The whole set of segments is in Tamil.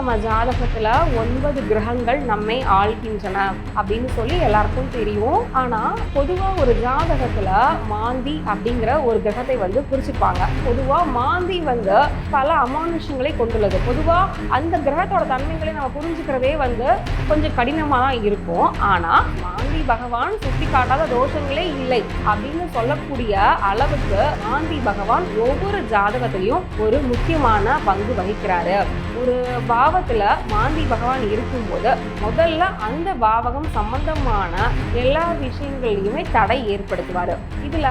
நம்ம ஜாதகத்துல ஒன்பது கிரகங்கள் நம்மை ஆள்கின்றன அப்படின்னு சொல்லி எல்லாருக்கும் தெரியும். ஆனா பொதுவா ஒரு ஜாதகத்துல மாந்தி அப்படிங்கிற ஒரு கிரகத்தை வந்து குறிச்சிருப்பாங்க பொதுவா மாந்தி வந்து பல அமானுஷங்களை கொண்டுள்ளது. பொதுவா அந்த கிரகத்தோட தன்மைகளை நம்ம புரிஞ்சுக்கிறதே வந்து கொஞ்சம் கடினமா தான் இருக்கும். ஆனா மாந்தி பகவான் சுட்டி காட்டாத தோஷங்களே இல்லை அப்படின்னு சொல்லக்கூடிய அளவுக்கு மாந்தி பகவான் ஒவ்வொரு ஜாதகத்திலையும் ஒரு முக்கியமான பங்கு வகிக்கிறாரு. ஒரு பாவத்துல மாந்தி பகவான் இருக்கும்போது முதல்ல அந்த பாவகம் சம்பந்தமான எல்லா விஷயங்களையுமே தடை ஏற்படுத்துவாரு. இதுல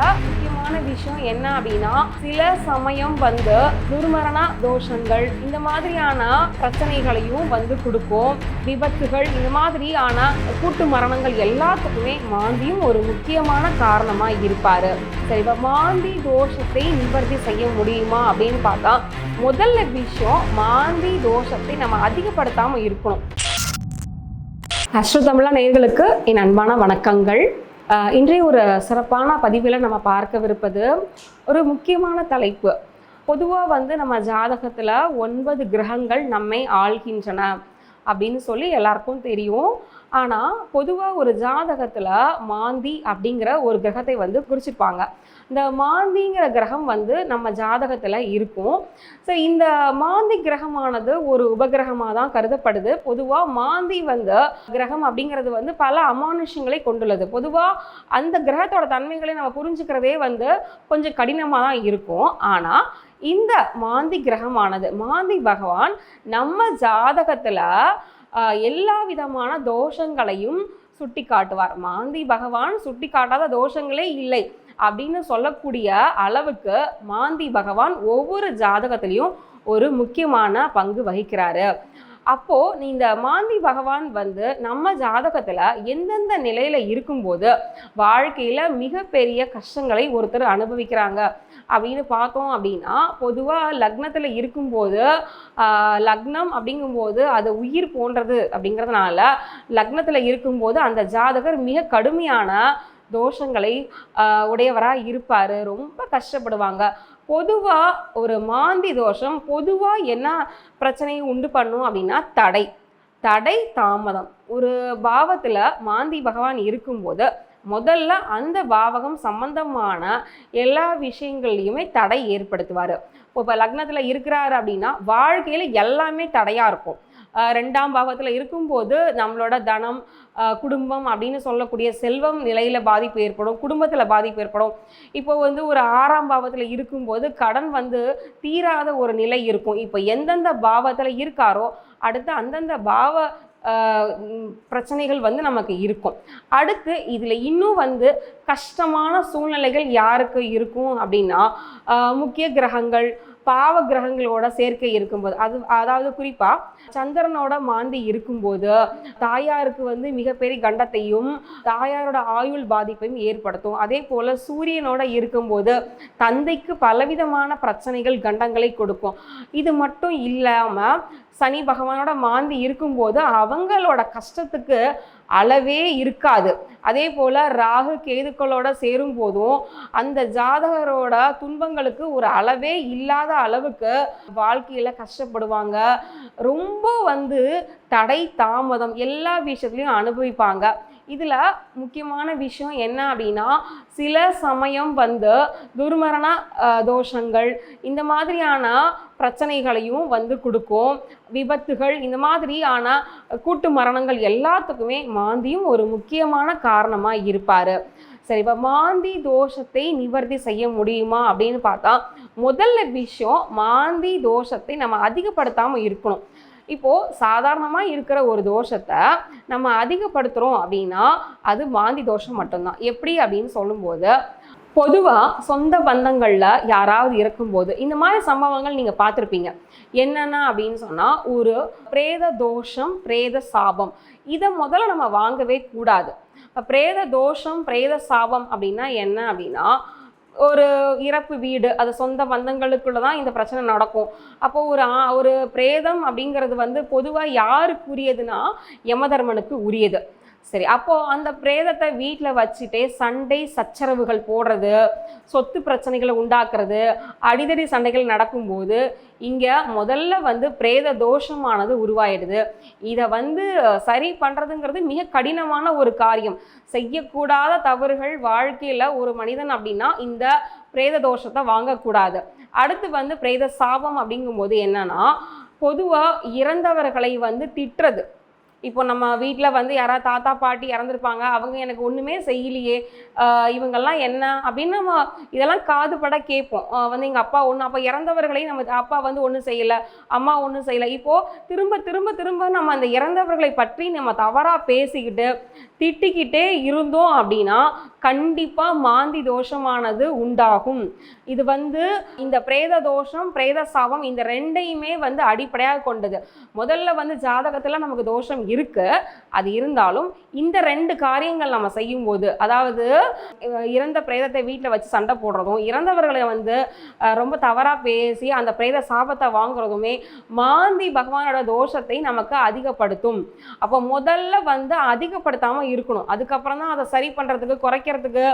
முக்கியமான விஷயம் என்ன அப்படின்னா சில சமயம் வந்து துர்மரண தோஷங்கள் இந்த மாதிரியான பிரச்சனைகளையும் வந்து கொடுக்கும். விபத்துகள் இந்த மாதிரியான கூட்டு மரணங்கள் எல்லாத்துக்குமே மாந்தியும் ஒரு முக்கியமான காரணமா இருப்பாரு. சரி இப்ப மாந்தி தோஷத்தை நிவர்த்தி செய்ய முடியுமா அப்படின்னு பார்த்தா முதல்ல விஷயம் மாந்தி தோஷத்தை நம்ம அதிகப்படுத்தாம இருக்கணும். அஸ்ட்ரோ தமிழா நேர்களுக்கு என் அன்பான வணக்கங்கள். இன்றைய ஒரு சிறப்பான பதிவில் நம்ம பார்க்கவிருப்பது ஒரு முக்கியமான தலைப்பு. பொதுவாக வந்து நம்ம ஜாதகத்தில் ஒன்பது கிரகங்கள் நம்மை ஆள்கின்றன அப்படின்னு சொல்லி எல்லாருக்கும் தெரியும். ஆனால் பொதுவாக ஒரு ஜாதகத்தில் மாந்தி அப்படிங்கிற ஒரு கிரகத்தை வந்து குறிச்சிருப்பாங்க. இந்த மாந்திங்கிற கிரகம் வந்து நம்ம ஜாதகத்தில் இருக்கும். ஸோ இந்த மாந்தி கிரகமானது ஒரு உபகிரகமாக தான் கருதப்படுது. பொதுவாக மாந்தி வந்து கிரகம் அப்படிங்கிறது வந்து பல அமானுஷங்களை கொண்டுள்ளது. பொதுவாக அந்த கிரகத்தோட தன்மைகளை நம்ம புரிஞ்சுக்கிறதே வந்து கொஞ்சம் கடினமாக தான் இருக்கும். ஆனால் இந்த மாந்தி கிரகமானது மாந்தி பகவான் நம்ம ஜாதகத்தில் எல்லா விதமான தோஷங்களையும் சுட்டி காட்டுவார் மாந்தி பகவான் சுட்டி காட்டாத தோஷங்களே இல்லை அப்படின்னு சொல்லக்கூடிய அளவுக்கு மாந்தி பகவான் ஒவ்வொரு ஜாதகத்திலையும் ஒரு முக்கியமான பங்கு வகிக்கிறாரு. அப்போது நீ இந்த மாந்தி பகவான் வந்து நம்ம ஜாதகத்தில் எந்தெந்த நிலையில் இருக்கும்போது வாழ்க்கையில் மிகப்பெரிய கஷ்டங்களை ஒருத்தர் அனுபவிக்கிறாங்க அப்படின்னு பார்த்தோம் அப்படின்னா பொதுவாக லக்னத்தில் இருக்கும்போது லக்னம் அப்படிங்கும்போது அது உயிர் போன்றது அப்படிங்கிறதுனால லக்னத்தில் இருக்கும்போது அந்த ஜாதகர் மிக கடுமையான தோஷங்களை உடையவராக இருப்பார். ரொம்ப கஷ்டப்படுவாங்க. பொதுவாக ஒரு மாந்தி தோஷம் பொதுவாக என்ன பிரச்சனையை உண்டு பண்ணும் அப்படின்னா தடை. தடை தாமதம். ஒரு பாவத்தில் மாந்தி பகவான் இருக்கும்போது முதல்ல அந்த பாவகம் சம்பந்தமான எல்லா விஷயங்கள்லையுமே தடை ஏற்படுத்துவார். இப்போ லக்னத்தில் இருக்கிறாரு அப்படின்னா வாழ்க்கையில் எல்லாமே தடையாக இருக்கும். ரெண்டாம் பாவத்தில் இருக்கும்போது நம்மளோட தனம் குடும்பம் அப்படின்னு சொல்லக்கூடிய செல்வம் நிலையில் பாதிப்பு ஏற்படும் குடும்பத்தில் பாதிப்பு ஏற்படும். இப்போ வந்து ஒரு ஆறாம் பாவத்தில் இருக்கும்போது கடன் வந்து தீராத ஒரு நிலை இருக்கும். இப்போ எந்தெந்த பாவத்தில் இருக்காரோ அடுத்து அந்தந்த பாவ பிரச்சனைகள் வந்து நமக்கு இருக்கும். அடுத்து இதில் இன்னும் வந்து கஷ்டமான சூழ்நிலைகள் யாருக்கு இருக்கும் அப்படின்னா முக்கிய கிரகங்கள் பாவ கிரகங்களோட சேர்க்கை இருக்கும்போது அது அதாவது குறிப்பாக சந்திரனோட மாந்தி இருக்கும்போது தாயாருக்கு வந்து மிகப்பெரிய கண்டத்தையும் தாயாரோட ஆயுள் பாதிப்பையும் ஏற்படுத்தும். அதே போல் சூரியனோட இருக்கும்போது தந்தைக்கு பலவிதமான பிரச்சனைகள் கண்டங்களை கொடுக்கும். இது மட்டும் இல்லாமல் சனி பகவானோட மாந்தி இருக்கும்போது அவங்களோட கஷ்டத்துக்கு அளவே இருக்காது. அதே போல் ராகு கேதுக்களோட சேரும் போதும் அந்த ஜாதகரோட துன்பங்களுக்கு ஒரு அளவே இல்லாத அளவுக்கு வாழ்க்கையில் கஷ்டப்படுவாங்க. ரொம்ப வந்து தடை தாமதம் எல்லா விஷயத்துலையும் அனுபவிப்பாங்க. இதில் முக்கியமான விஷயம் என்ன அப்படின்னா சில சமயம் வந்து துர்மரண தோஷங்கள் இந்த மாதிரியான பிரச்சனைகளையும் வந்து கொடுக்கும். விபத்துகள் இந்த மாதிரியான கூட்டு மரணங்கள் எல்லாத்துக்குமே மாந்தியும் ஒரு முக்கியமான காரணமாக இருப்பார். சரி இப்போ மாந்தி தோஷத்தை நிவர்த்தி செய்ய முடியுமா அப்படின்னு பார்த்தா முதல்ல விஷயம் மாந்தி தோஷத்தை நம்ம அதிகப்படுத்தாமல் இருக்கணும். இப்போது சாதாரணமாக இருக்கிற ஒரு தோஷத்தை நம்ம அதிகப்படுத்துகிறோம் அப்படின்னா அது மாந்தி தோஷம் மட்டும்தான். எப்படி அப்படின்னு சொல்லும்போது பொதுவாக சொந்த பந்தங்களில் யாராவது இருக்கும்போது இந்த மாதிரி சம்பவங்கள் நீங்கள் பார்த்துருப்பீங்க. என்னென்ன அப்படின்னு சொன்னால் ஒரு பிரேத தோஷம் பிரேத சாபம். இதை முதல்ல நம்ம வாங்கவே கூடாது. இப்போ பிரேத தோஷம் பிரேத சாபம் அப்படின்னா என்ன அப்படின்னா ஒரு இறப்பு வீடு அது சொந்த பந்தங்களுக்குள்ள தான் இந்த பிரச்சனை நடக்கும். அப்போ ஒரு ஒரு பிரேதம் அப்படிங்கிறது வந்து பொதுவாக யாருக்குரியதுன்னா யமதர்மனுக்கு உரியது. சரி அப்போ அந்த பிரேதத்தை வீட்டில் வச்சுட்டே சண்டை சச்சரவுகள் போடுறது சொத்து பிரச்சனைகளை உண்டாக்குறது அடிதடி சண்டைகள் நடக்கும்போது இங்கே முதல்ல வந்து பிரேத தோஷமானது உருவாயிடுது. இதை வந்து சரி பண்ணுறதுங்கிறது மிக கடினமான ஒரு காரியம். செய்யக்கூடாத தவறுகள் வாழ்க்கையில் ஒரு மனிதன் அப்படின்னா இந்த பிரேத தோஷத்தை வாங்கக்கூடாது. அடுத்து வந்து பிரேத சாபம் அப்படிங்கும்போது என்னன்னா பொதுவாக இறந்தவர்களை வந்து திட்டுறது. இப்போ நம்ம வீட்டில் வந்து யாராவது தாத்தா பாட்டி இறந்துருப்பாங்க. அவங்க எனக்கு ஒன்றுமே செய்யலையே. இவங்கெல்லாம் என்ன? அப்படின்னு நம்ம இதெல்லாம் காதுபட கேட்போம். வந்து எங்கள் அப்பா ஒன்று அப்போ இறந்தவர்களையும் நம்ம அப்பா வந்து ஒன்றும் செய்யலை. அம்மா ஒன்றும் செய்யலை. இப்போது திரும்ப திரும்ப திரும்ப நம்ம அந்த இறந்தவர்களை பற்றி நம்ம தவறாக பேசிக்கிட்டு திட்டிக்கிட்டே இருந்தோம் அப்படின்னா கண்டிப்பாக மாந்தி தோஷமானது உண்டாகும். இது வந்து இந்த பிரேத தோஷம் பிரேத சாபம் இந்த ரெண்டையுமே வந்து அடிப்படையாக கொண்டது. முதல்ல வந்து ஜாதகத்தில் நமக்கு தோஷம் இருக்குது அது இருந்தாலும் இந்த ரெண்டு காரியங்கள் நம்ம செய்யும்போது அதாவது இறந்த பிரேதத்தை வீட்டில் வச்சு சண்டை போடுறதும் இறந்தவர்களை வந்து ரொம்ப தவறாக பேசி அந்த பிரேத சாபத்தை வாங்குறதுமே மாந்தி பகவானோட தோஷத்தை நமக்கு அதிகப்படுத்தும். அப்போ முதல்ல வந்து அதிகப்படுத்தாமல் இருக்கணும். அதுக்கப்புறம் தான் அதை சரி பண்ணுறதுக்கு குறைக்கிறதுக்கு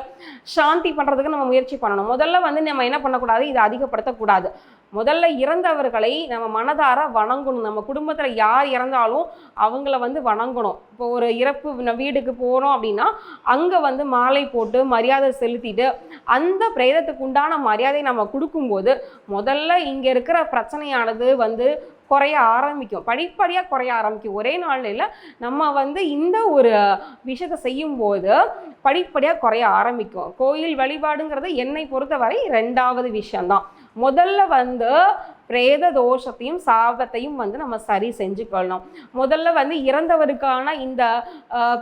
சாந்தி பண்ணுறதுக்கு நம்ம முயற்சி பண்ணணும். முதல்ல வந்து நம்ம என்ன பண்ணக்கூடாது? இதை அதிகப்படுத்தக்கூடாது. முதல்ல இறந்தவர்களை நம்ம மனதார வணங்கணும். நம்ம குடும்பத்தில் யார் இறந்தாலும் அவங்கள வந்து வணங்கணும். இப்போ ஒரு இறப்பு வீடுக்கு போகிறோம் அப்படின்னா அங்கே வந்து மாலை போட்டு மரியாதை செலுத்திட்டு அந்த பிரேதத்துக்கு உண்டான மரியாதை நம்ம கொடுக்கும்போது முதல்ல இங்கே இருக்கிற பிரச்சனையானது வந்து குறைய ஆரம்பிக்கும். படிப்படியாக குறைய ஆரம்பிக்கும். ஒரே நாளில் நம்ம வந்து இந்த ஒரு விஷயத்தை செய்யும்போது படிப்படியாக குறைய ஆரம்பிக்கும். கோயில் வழிபாடுங்கிறது என்னை பொறுத்தவரை ரெண்டாவது விஷயம்தான். முதல்ல வந்து பிரேத தோஷத்தையும் சாபத்தையும் வந்து நம்ம சரி செஞ்சுக்கொள்ளணும். முதல்ல வந்து இறந்தவருக்கான இந்த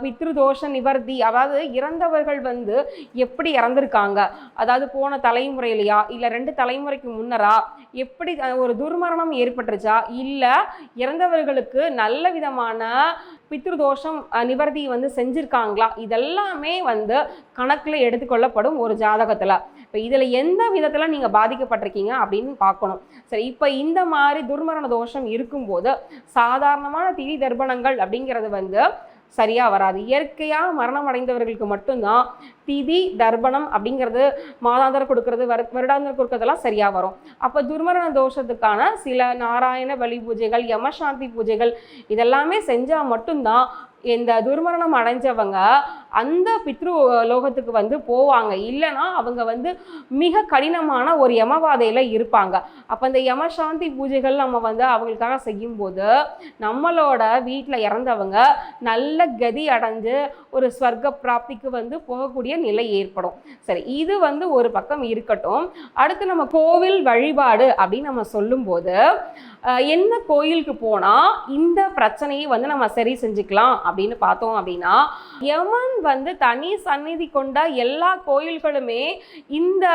பித்ரு தோஷ நிவர்த்தி அதாவது இறந்தவர்கள் வந்து எப்படி இறந்துருக்காங்க? அதாவது போன தலைமுறையிலையா? இல்லை ரெண்டு தலைமுறைக்கு முன்னரா? எப்படி ஒரு துர்மரணம் ஏற்பட்டுருச்சா? இல்லை இறந்தவர்களுக்கு நல்ல விதமான பித்ரு தோஷம் நிவர்த்தி வந்து செஞ்சுருக்காங்களா? இதெல்லாமே வந்து கணக்கில் எடுத்துக்கொள்ளப்படும் ஒரு ஜாதகத்தில். இப்போ இதில் எந்த விதத்தில் நீங்கள் பாதிக்கப்பட்டிருக்கீங்க அப்படின்னு பார்க்கணும். சரி இப்போ இந்த மாதிரி துர்மரண தோஷம் இருக்கும்போது சாதாரணமான திரி தர்ப்பணங்கள் அப்படிங்கிறது வந்து சரியாக வராது. இயற்கையாக மரணம் அடைந்தவர்களுக்கு மட்டும்தான் திதி தர்ப்பணம் அப்படிங்கிறது மாதாந்திரம் கொடுக்கறது வரு வருடாந்திரம் கொடுக்கறதெல்லாம் சரியாக வரும். அப்போ துர்மரண தோஷத்துக்கான சில நாராயண பலி பூஜைகள் யமசாந்தி பூஜைகள் இதெல்லாமே செஞ்சால் மட்டும்தான் இந்த துர்மரணம் அடைஞ்சவங்க அந்த பித்ரு லோகத்துக்கு வந்து போவாங்க. இல்லைன்னா அவங்க வந்து மிக கடினமான ஒரு யமவாதையில் இருப்பாங்க. அப்போ இந்த யமசாந்தி பூஜைகள் நம்ம வந்து அவங்களுக்காக செய்யும்போது நம்மளோட வீட்டில் இறந்தவங்க நல்ல கதி அடைஞ்சு ஒரு ஸ்வர்க்க பிராப்திக்கு வந்து போகக்கூடிய நிலை ஏற்படும். சரி இது வந்து ஒரு பக்கம் இருக்கட்டும். அடுத்து நம்ம கோவில் வழிபாடு அப்படின்னு நம்ம சொல்லும்போது என்ன கோயிலுக்கு போனால் இந்த பிரச்சனையை வந்து நம்ம சரி செஞ்சுக்கலாம் அப்படின்னு பார்த்தோம் அப்படின்னா யமன் வந்து தனி சந்நிதி கொண்ட எல்லா கோயில்களுமே இந்த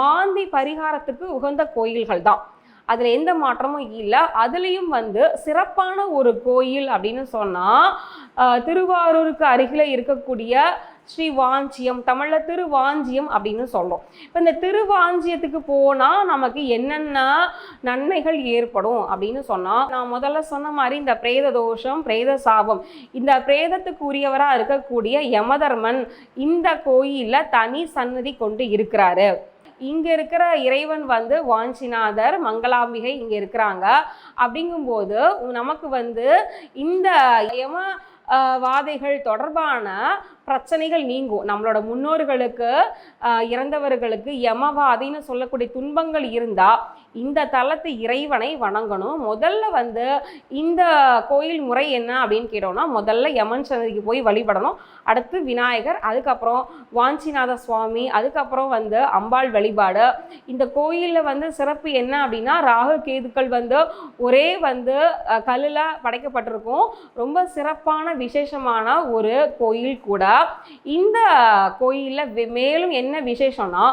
மாந்தி பரிகாரத்துக்கு உகந்த கோயில்கள் தான் அதில் எந்த மாற்றமும் இல்லை. அதுலேயும் வந்து சிறப்பான ஒரு கோயில் அப்படின்னு சொன்னால் திருவாரூருக்கு அருகில் இருக்கக்கூடிய ஸ்ரீ வாஞ்சியம் தமிழில் திருவாஞ்சியம் அப்படின்னு சொல்றோம். இப்போ இந்த திருவாஞ்சியத்துக்கு போனால் நமக்கு என்னென்ன நன்மைகள் ஏற்படும் அப்படின்னு சொன்னால் நான் முதல்ல சொன்ன மாதிரி இந்த பிரேத தோஷம் பிரேத சாபம் இந்த பிரேதத்துக்கு உரியவராக இருக்கக்கூடிய யமதர்மன் இந்த கோயிலில் தனி சன்னதி கொண்டு இருக்கிறாரு. இங்கே இருக்கிற இறைவன் வந்து வாஞ்சிநாதர் மங்களாம்பிகை இங்கே இருக்கிறாங்க. அப்படிங்கும்போது நமக்கு வந்து இந்த யம வாதைகள் தொடர்பான பிரச்சனைகள் நீங்கும். நம்மளோட முன்னோர்களுக்கு இறந்தவர்களுக்கு யமவாதின்னு சொல்லக்கூடிய துன்பங்கள் இருந்தால் இந்த தலத்து இறைவனை வணங்கணும். முதல்ல வந்து இந்த கோயில் முறை என்ன அப்படின்னு கேட்டோம்னா முதல்ல யமன் சன்னதிக்கு போய் வழிபடணும். அடுத்து விநாயகர் அதுக்கப்புறம் வாஞ்சிநாத சுவாமி அதுக்கப்புறம் வந்து அம்பாள் வழிபாடு. இந்த கோயிலில் வந்து சிறப்பு என்ன அப்படின்னா ராகு கேதுக்கள் வந்து ஒரே வந்து கல்லில் படைக்கப்பட்டிருக்கும். ரொம்ப சிறப்பான விசேஷமான ஒரு கோயில் கூட. இந்த கோயிலில் மேலும் என்ன விசேஷம்னா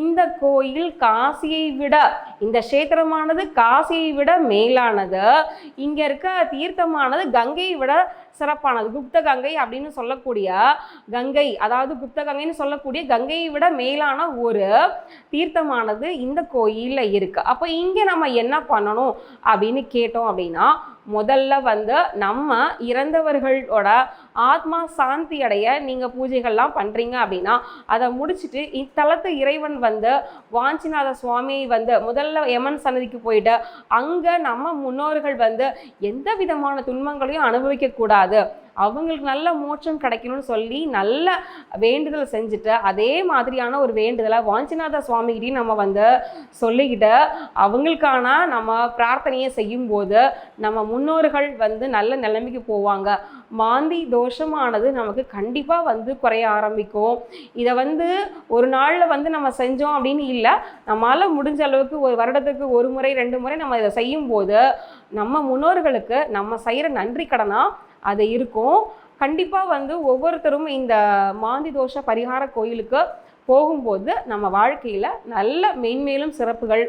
இந்த கோயில் காசியை விட இந்த கஷேத்திரமானது காசியை விட மேலானது. இங்கே இருக்க தீர்த்தமானது கங்கையை விட சிறப்பானது. குப்த கங்கை அப்படின்னு சொல்லக்கூடிய கங்கை அதாவது குப்த கங்கைன்னு சொல்லக்கூடிய கங்கையை விட மேலான ஒரு தீர்த்தமானது இந்த கோயிலில் இருக்குது அப்போ இங்கே நம்ம என்ன பண்ணணும் அப்படின்னு கேட்டோம் அப்படின்னா முதல்ல வந்து நம்ம இறந்தவர்களோட ஆத்மா சாந்தி அடைய நீங்கள் பூஜைகள்லாம் பண்ணுறீங்க அப்படின்னா அதை முடிச்சுட்டு இத்தலத்து இறைவன் வந்து வாஞ்சிநாத சுவாமியை வந்து முதல்ல யமன் சன்னதிக்கு போயிட்டு அங்கே நம்ம முன்னோர்கள் வந்து எந்த விதமான துன்பங்களையும் அனுபவிக்கக்கூடாது. அவங்களுக்கு நல்ல மோட்சம் கிடைக்கணும்னு சொல்லி நல்ல வேண்டுதல் செஞ்சுட்டு அதே மாதிரியான ஒரு வேண்டுதலை வாஞ்சிநாத சுவாமிகிட்டையும் நம்ம வந்து சொல்லிக்கிட்டு அவங்களுக்கான நம்ம பிரார்த்தனையை செய்யும்போது நம்ம முன்னோர்கள் வந்து நல்ல நிலைமைக்கு போவாங்க. மாந்தி தோஷமானது நமக்கு கண்டிப்பாக வந்து குறைய ஆரம்பிக்கும். இதை வந்து ஒரு நாளில் வந்து நம்ம செஞ்சோம் அப்படின்னு இல்லை நம்மளால் முடிஞ்ச அளவுக்கு ஒரு வருடத்துக்கு ஒரு முறை ரெண்டு முறை நம்ம இதை செய்யும்போது நம்ம முன்னோர்களுக்கு நம்ம செய்கிற நன்றி கடனாக அது இருக்கும். கண்டிப்பாக வந்து ஒவ்வொருத்தரும் இந்த மாந்தி தோஷ பரிகார கோயிலுக்கு போகும்போது நம்ம வாழ்க்கையில் நல்ல மென்மேலும் சிறப்புகள்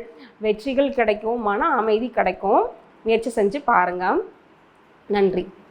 வெற்றிகள் கிடைக்கும் மன அமைதி கிடைக்கும். முயற்சி செஞ்சு பாருங்கள் நன்றி.